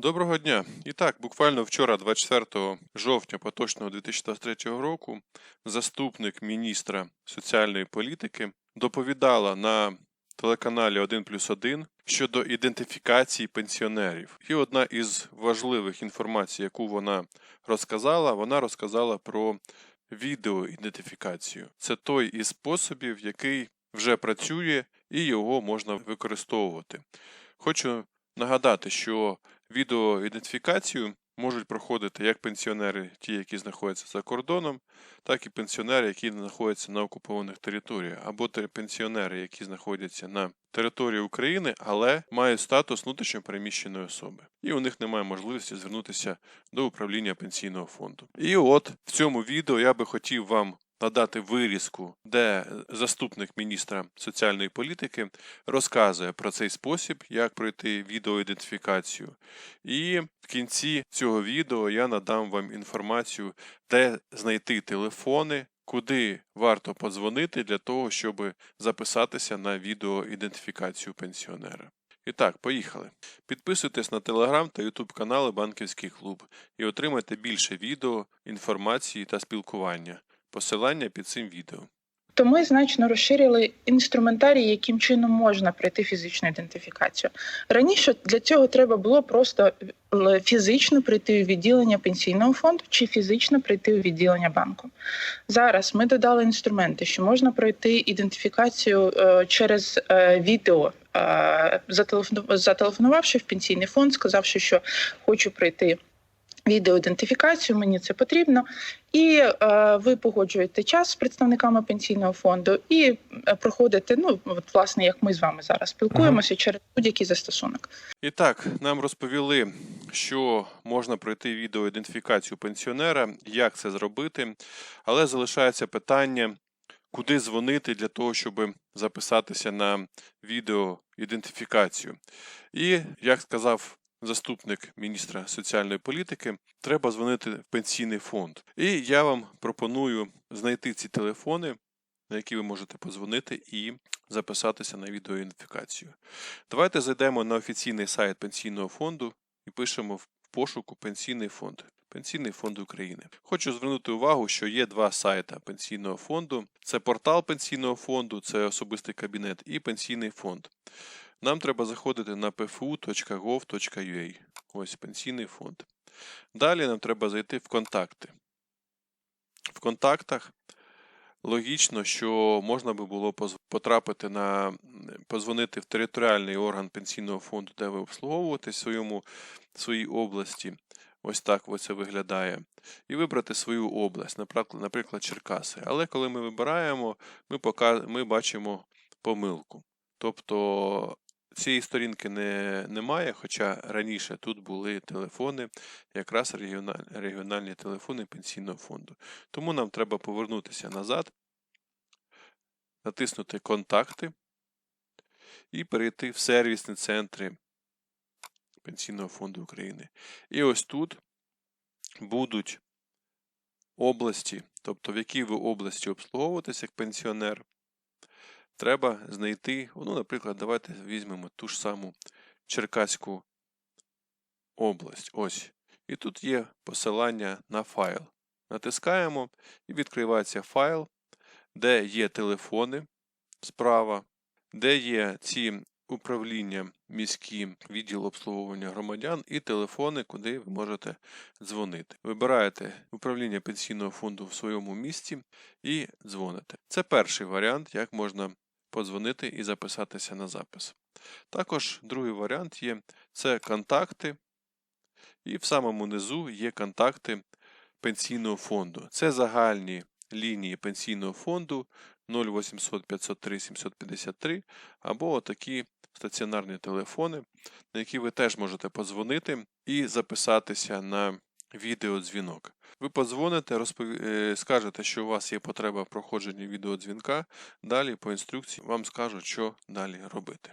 Доброго дня! І так, буквально вчора, 24 жовтня поточного 2023 року, заступник міністра соціальної політики доповідала на телеканалі 1 плюс 1 щодо ідентифікації пенсіонерів. І одна із важливих інформацій, яку вона розказала, вона розказала про відеоідентифікацію. Це той із способів, який вже працює і його можна використовувати. Хочу нагадати, що відеоідентифікацію можуть проходити як пенсіонери, ті, які знаходяться за кордоном, так і пенсіонери, які знаходяться на окупованих територіях, або пенсіонери, які знаходяться на території України, але мають статус внутрішньо переміщеної особи. І у них немає можливості звернутися до управління пенсійного фонду. І от в цьому відео я би хотів вам надати вирізку, де заступник міністра соціальної політики розказує про цей спосіб, як пройти відеоідентифікацію. І в кінці цього відео я надам вам інформацію, де знайти телефони, куди варто подзвонити для того, щоб записатися на відеоідентифікацію пенсіонера. І так, поїхали. Підписуйтесь на телеграм та ютуб канали Банківський клуб і отримайте більше відео, інформації та спілкування. Посилання під цим відео. То ми значно розширили інструментарій, яким чином можна пройти фізичну ідентифікацію. Раніше для цього треба було просто е, фізично прийти у відділення пенсійного фонду чи фізично прийти у відділення банку. Зараз ми додали інструменти, що можна пройти ідентифікацію е, через е, відео. Зателефонувавши в пенсійний фонд, сказавши, що хочу пройти відеоідентифікацію, мені це потрібно. І е, ви погоджуєте час з представниками пенсійного фонду і е, проходите, ну от власне, як ми з вами зараз спілкуємося через будь-який застосунок. І так, нам розповіли, що можна пройти відеоідентифікацію пенсіонера, як це зробити, але залишається питання, куди дзвонити для того, щоб записатися на відеоідентифікацію. І, як сказав заступник міністра соціальної політики, треба дзвонити в пенсійний фонд. І я вам пропоную знайти ці телефони, на які ви можете подзвонити і записатися на відеоідентифікацію. Давайте зайдемо на офіційний сайт пенсійного фонду і пишемо в пошуку Пенсійний фонд. Пенсійний фонд України. Хочу звернути увагу, що є два сайти пенсійного фонду: це портал пенсійного фонду, це особистий кабінет і пенсійний фонд. Нам треба заходити на pfu.gov.ua. Ось пенсійний фонд. Далі нам треба зайти в контакти. В контактах логічно, що можна би було потрапити на позвонити в територіальний орган пенсійного фонду, де ви обслуговуєтесь в своєму в своїй області. Ось так це виглядає. І вибрати свою область, наприклад, наприклад, Черкаси. Але коли ми вибираємо, ми, пока, ми бачимо помилку. Тобто цієї сторінки не, немає, хоча раніше тут були телефони, якраз регіональ, регіональні телефони пенсійного фонду. Тому нам треба повернутися назад, натиснути Контакти і перейти в сервісні центри Пенсійного фонду України. І ось тут будуть області, тобто в якій ви області обслуговуєтесь як пенсіонер. Треба знайти, ну, наприклад, давайте візьмемо ту ж саму Черкаську область. Ось. І тут є посилання на файл. Натискаємо і відкривається файл, де є телефони справа, де є ці управління міські відділ обслуговування громадян і телефони, куди ви можете дзвонити. Вибираєте управління пенсійного фонду в своєму місті і дзвоните. Це перший варіант, як можна подзвонити і записатися на запис. Також другий варіант є це контакти, і в самому низу є контакти пенсійного фонду. Це загальні лінії пенсійного фонду 0800 503 753 або такі стаціонарні телефони, на які ви теж можете подзвонити і записатися на відеодзвінок. Ви подзвоните, розпов... е, скажете, що у вас є потреба в проходженні відеодзвінка. Далі по інструкції вам скажуть, що далі робити.